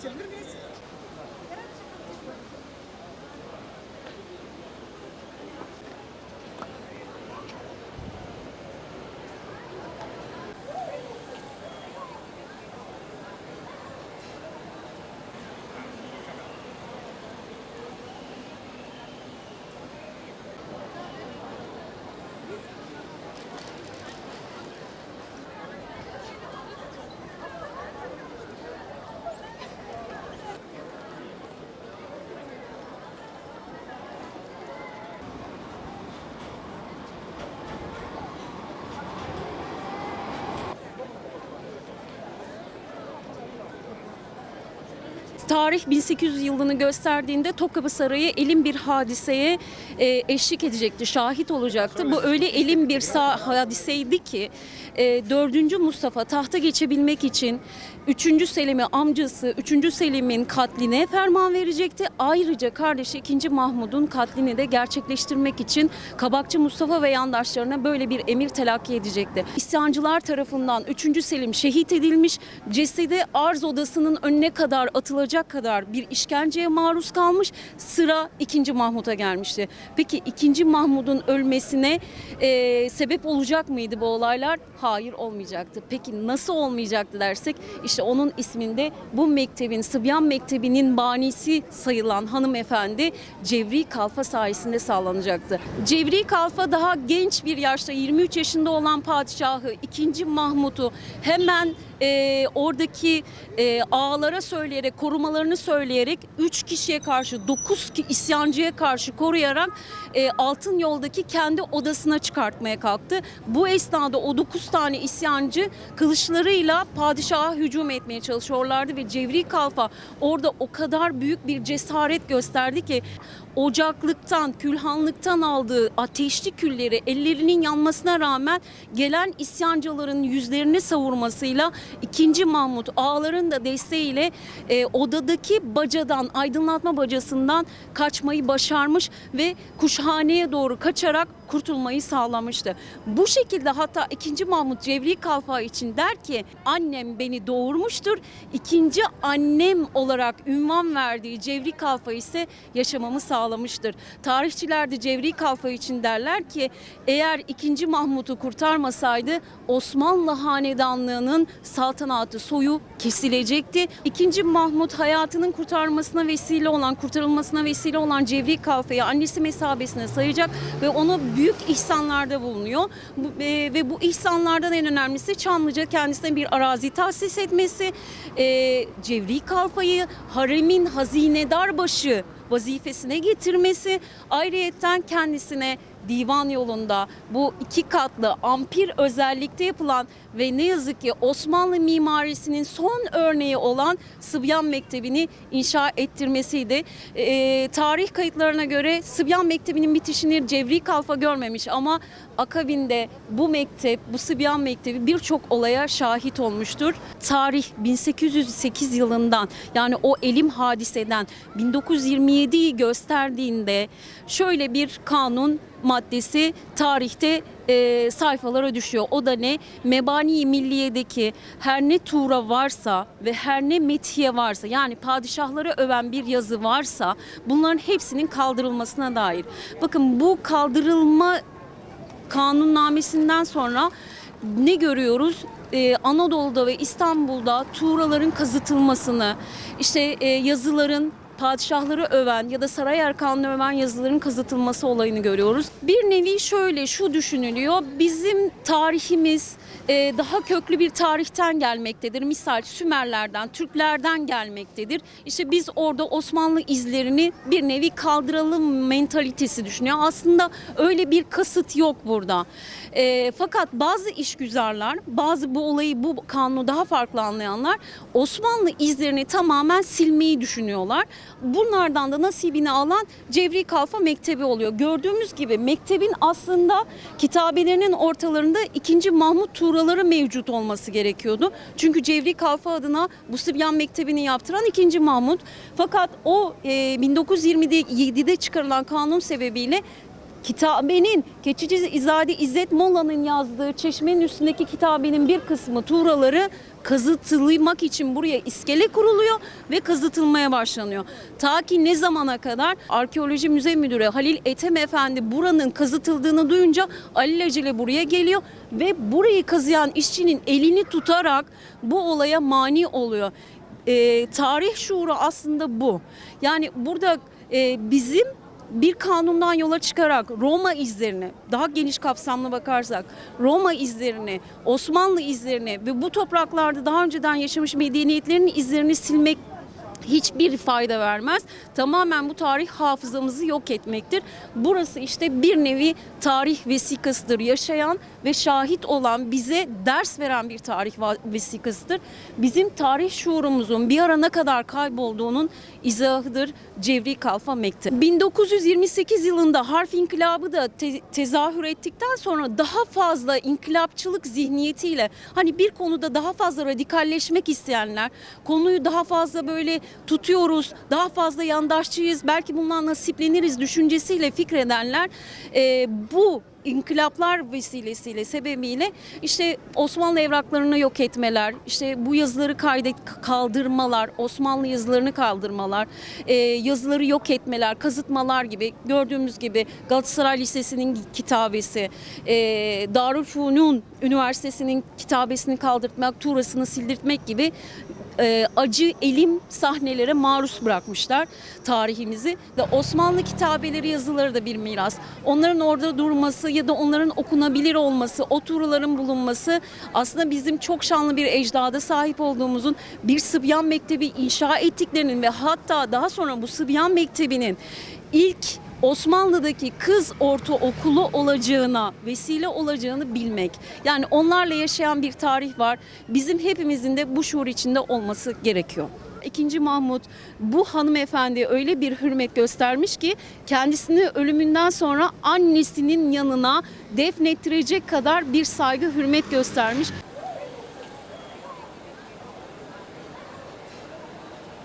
children is Tarih 1800 yılını gösterdiğinde Topkapı Sarayı elin bir hadiseye e, eşlik edecekti, şahit olacaktı. Bu öyle elin bir hadiseydi ki e, 4. Mustafa tahta geçebilmek için 3. Selim'i amcası 3. Selim'in katline ferman verecekti. Ayrıca kardeşi 2. Mahmud'un katlini de gerçekleştirmek için Kabakçı Mustafa ve yandaşlarına böyle bir emir telakki edecekti. İsyancılar tarafından 3. Selim şehit edilmiş. Cesedi arz odasının önüne kadar atılacak kadar bir işkenceye maruz kalmış. Sıra 2. Mahmud'a gelmişti. Peki 2. Mahmud'un ölmesine e, sebep olacak mıydı bu olaylar? Hayır olmayacaktı. Peki nasıl olmayacaktı dersek işte onun isminde bu mektebin, Sıbyan Mektebi'nin banisi sayılan hanımefendi Cevri Kalfa sayesinde sağlanacaktı. Cevri Kalfa daha genç bir yaşta 23 yaşında olan padişahı 2. Mahmud'u hemen e, oradaki e, ağalara söyleyerek, korumalarını söyleyerek 3 kişiye karşı 9 isyancıya karşı koruyarak e, Altın Yol'daki kendi odasına çıkartmaya kalktı. Bu esnada o 9 tane isyancı kılıçlarıyla padişaha hücum etmeye çalışıyorlardı ve Cevri Kalfa orada o kadar büyük bir cesaret gösterdi ki ocaklıktan, külhanlıktan aldığı ateşli külleri ellerinin yanmasına rağmen gelen isyancıların yüzlerini savurmasıyla 2. Mahmut ağaların da desteğiyle e, odadaki bacadan, aydınlatma bacasından kaçmayı başarmış ve kuşhaneye doğru kaçarak kurtulmayı sağlamıştı. Bu şekilde hatta 2. Mahmut Cevri Kalfa için der ki annem beni doğurmuştur. İkinci annem olarak ünvan verdiği Cevri Kalfa ise yaşamamı sağlamıştır. Tarihçiler de Cevri Kalfa için derler ki eğer 2. Mahmut'u kurtarmasaydı Osmanlı hanedanlığının saltanatı soyu kesilecekti. 2. Mahmut hayatının kurtarmasına vesile olan, kurtarılmasına vesile olan Cevri Kalfa'yı annesi mesabesine sayacak ve onu büyük ihsanlarda bulunuyor. Bu- e, ve bu ihsanlardan en önemlisi Çamlıca kendisine bir arazi tahsis etmesi, e, Cevri Kalfa'yı haremin hazinedar başı vazifesine getirmesi, ayrıyetten kendisine divan yolunda bu iki katlı ampir özellikte yapılan ve ne yazık ki Osmanlı mimarisinin son örneği olan Sıbyan Mektebi'ni inşa ettirmesiydi. Ee, tarih kayıtlarına göre Sıbyan Mektebi'nin bitişini Cevri Kalfa görmemiş ama akabinde bu mektep, bu Sıbyan Mektebi birçok olaya şahit olmuştur. Tarih 1808 yılından yani o elim hadiseden 1927'yi gösterdiğinde şöyle bir kanun maddesi tarihte e, sayfalara düşüyor. O da ne? Mebani Milliye'deki her ne tuğra varsa ve her ne methiye varsa yani padişahları öven bir yazı varsa bunların hepsinin kaldırılmasına dair. Bakın bu kaldırılma kanunnamesinden sonra ne görüyoruz? Ee, Anadolu'da ve İstanbul'da tuğraların kazıtılmasını, işte e, yazıların padişahları öven ya da saray erkanını öven yazıların kazıtılması olayını görüyoruz. Bir nevi şöyle şu düşünülüyor. Bizim tarihimiz e, daha köklü bir tarihten gelmektedir. Misal Sümerlerden, Türklerden gelmektedir. İşte biz orada Osmanlı izlerini bir nevi kaldıralım mentalitesi düşünüyor. Aslında öyle bir kasıt yok burada. E, fakat bazı işgüzarlar, bazı bu olayı, bu kanunu daha farklı anlayanlar Osmanlı izlerini tamamen silmeyi düşünüyorlar. Bunlardan da nasibini alan Cevri Kalfa Mektebi oluyor. Gördüğümüz gibi mektebin aslında kitabelerinin ortalarında 2. Mahmut tuğraları mevcut olması gerekiyordu. Çünkü Cevri Kalfa adına bu Sibyan Mektebi'ni yaptıran 2. Mahmut. Fakat o e, 1927'de çıkarılan kanun sebebiyle Kitabenin Keçici İzade İzzet Molla'nın yazdığı Çeşmenin üstündeki kitabenin bir kısmı tuğraları kazıtılmak için buraya iskele kuruluyor ve kazıtılmaya başlanıyor. Ta ki ne zamana kadar Arkeoloji Müze Müdürü Halil Ethem Efendi buranın kazıtıldığını duyunca alelacele buraya geliyor ve burayı kazıyan işçinin elini tutarak bu olaya mani oluyor. Ee, tarih şuuru aslında bu. Yani burada e, bizim bir kanundan yola çıkarak Roma izlerini daha geniş kapsamlı bakarsak Roma izlerini, Osmanlı izlerini ve bu topraklarda daha önceden yaşamış medeniyetlerin izlerini silmek hiçbir fayda vermez. Tamamen bu tarih hafızamızı yok etmektir. Burası işte bir nevi tarih vesikasıdır. Yaşayan ve şahit olan, bize ders veren bir tarih vesikasıdır. Bizim tarih şuurumuzun bir ara ne kadar kaybolduğunun izahıdır Cevri Kalfa Mektebi. 1928 yılında harf inkılabı da te- tezahür ettikten sonra daha fazla inkılapçılık zihniyetiyle hani bir konuda daha fazla radikalleşmek isteyenler, konuyu daha fazla böyle tutuyoruz, daha fazla yandaşçıyız, belki bundan nasipleniriz düşüncesiyle fikredenler e, bu inkılaplar vesilesiyle sebebiyle işte Osmanlı evraklarını yok etmeler, işte bu yazıları kaydet kaldırmalar, Osmanlı yazılarını kaldırmalar, e, yazıları yok etmeler, kazıtmalar gibi gördüğümüz gibi Galatasaray Lisesi'nin kitabesi, e, Darülfünun Üniversitesi'nin kitabesini kaldırtmak, Tuğras'ını sildirtmek gibi e, acı elim sahnelere maruz bırakmışlar tarihimizi ve Osmanlı kitabeleri yazıları da bir miras. Onların orada durması ya da onların okunabilir olması, o bulunması aslında bizim çok şanlı bir ecdada sahip olduğumuzun bir Sıbyan Mektebi inşa ettiklerinin ve hatta daha sonra bu Sıbyan Mektebi'nin ilk Osmanlı'daki kız ortaokulu olacağına, vesile olacağını bilmek. Yani onlarla yaşayan bir tarih var. Bizim hepimizin de bu şuur içinde olması gerekiyor. İkinci Mahmut bu hanımefendiye öyle bir hürmet göstermiş ki kendisini ölümünden sonra annesinin yanına defnettirecek kadar bir saygı hürmet göstermiş.